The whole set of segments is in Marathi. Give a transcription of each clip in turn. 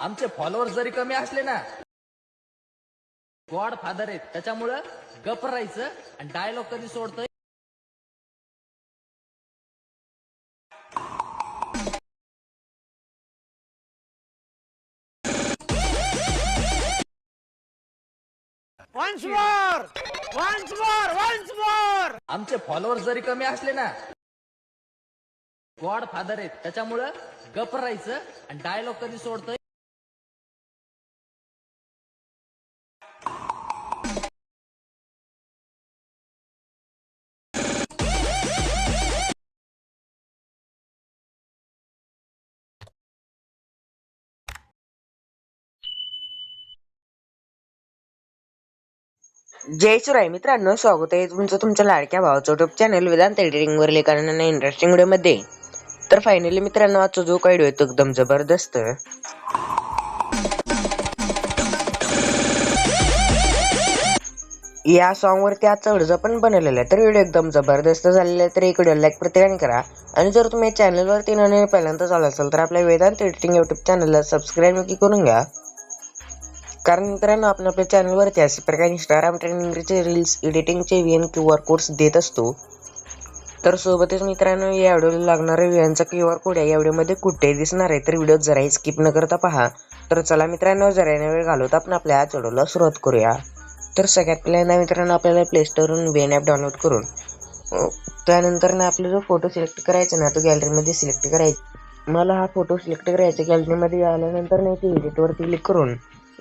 आमचे फॉलोअर्स जरी कमी असले ना गॉड फादर आहेत. त्याच्यामुळं गप राहायचं आणि डायलॉग कधी सोडतोय! आमचे फॉलोअर्स जरी कमी असले ना गॉड फादर आहेत. त्याच्यामुळं गप राहायचं आणि डायलॉग कधी सोडतोय? जय सुराय मित्रांनो स्वागत आहे तुमचं तुमच्या लाडक्या भावाचं युट्यूब चॅनल वेदांत एडिटिंगवर लेखांना इंटरेस्टिंग व्हिडिओमध्ये तर फायनली मित्रांनो आजचा जो काही व्हिडिओ तो एकदम जबरदस्त. या सॉन्ग वरती आजचा व्हिडिओ पण बनवलेला आहे तर व्हिडिओ एकदम जबरदस्त झालेला आहे तर एक व्हिडिओ लाईक प्रत्येकाने करा. आणि जर तुम्ही चॅनलवरती नवीन पहिल्यांदा चालू असेल तर आपल्या वेदांत एडिटिंग युट्यूब चॅनलला सबस्क्राईब नक्की करून घ्या. कारण मित्रांनो आपण आपल्या चॅनलवरती अशा प्रकारे इंस्टाग्राम ट्रेनिंगचे reels एडिटिंगचे V N Q R codes देत असतो. तर सोबतच मित्रांनो या व्हिडिओला लागणाऱ्या व्ही क्यू आर कोड या व्हिडिओमध्ये कुठेही दिसणार आहे तर व्हिडिओ जराही स्किप न करता पहा. तर चला मित्रांनो जरा वेळ घालवता आपण आपल्या आज व्हिडिओला सुरुवात करूया. तर सगळ्यात पहिल्यांदा मित्रांनो आपल्याला प्ले स्टोरवरून वेन ॲप डाउनलोड करून त्यानंतर ना आपला जो फोटो सिलेक्ट करायचा ना तो गॅलरीमध्ये सिलेक्ट करायचा. मला हा फोटो सिलेक्ट करायचा गॅलरीमध्ये आल्यानंतर नाही ते एडिटवरती क्लिक करून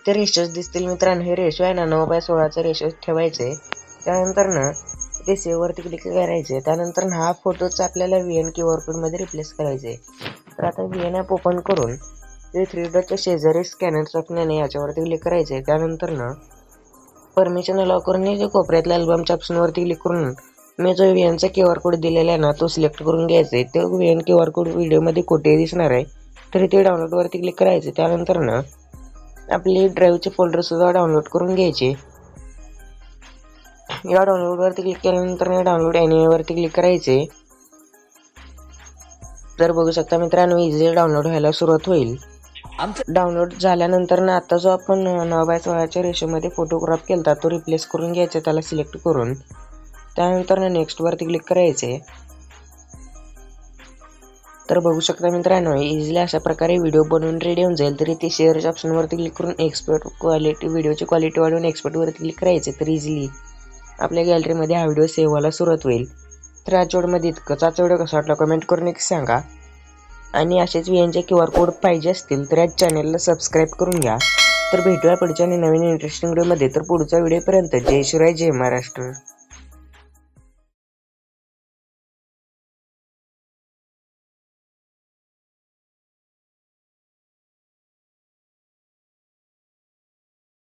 ते रेशोज दिसतील मित्रांनो. हे रेशो आहे ना नऊ बाय सोळाचं रेशो ठेवायचे. त्यानंतर ना ते सेववरती क्लिक करायचे. त्यानंतर ना हा फोटोचा आपल्याला व्ही एन क्यू आर कोडमध्ये रिप्लेस करायचे. तर आता व्ही एन ॲप ओपन करून ते थ्री डॉटच्या शेजारी स्कॅनर टाकण्याने याच्यावरती क्लिक करायचे. त्यानंतर ना परमिशन अलाव करून जे कोपऱ्यातल्या अल्बमच्या ऑप्शनवरती क्लिक करून मी जो व्ही एनचा क्यू आर कोड दिलेला आहे ना तो सिलेक्ट करून घ्यायचा. आहे तो V N Q R code व्हिडिओमध्ये कुठेही दिसणार आहे तरी ते डाउनलोडवरती क्लिक करायचे. त्यानंतर ना आपले ड्राईव्हचे फोल्डर सुद्धा डाउनलोड करून घ्यायचे. या डाउनलोडवरती क्लिक केल्यानंतर या डाउनलोड एनिमेवरती क्लिक करायचे. तर बघू शकता मित्रांनो इझी डाउनलोड व्हायला सुरुवात होईल. डाउनलोड झाल्यानंतर ना आता जो आपण नऊ बाय सोळाच्या रेशोमध्ये फोटोग्राफ केला तो रिप्लेस करून घ्यायचा त्याला सिलेक्ट करून. त्यानंतर ना नेक्स्टवरती क्लिक करायचे. तर बघू शकता मित्रांनो इझिली अशा प्रकारे व्हिडिओ बनवून रेडी होऊन जाईल. तरी ते शेअरच्या ऑप्शनवरती क्लिक करून एक्सपर्ट क्वालिटी व्हिडिओची क्वालिटी वाढवून एक्सपर्टवरती क्लिक करायचे तर इझिली आपल्या गॅलरीमध्ये हा व्हिडिओ सेव्ह व्हायला सुरुवात होईल. तर आज व्हिडिओमध्ये इतकंच. आजचा व्हिडिओ कसा वाटला कमेंट करून एक सांगा. आणि असेच व्ही क्यू आर कोड पाहिजे असतील तर या चॅनलला सबस्क्राईब करून घ्या. तर भेटूया पुढच्या नवीन इंटरेस्टिंग व्हिडिओमध्ये तर पुढच्या व्हिडिओपर्यंत जय शिवराय जय महाराष्ट्र.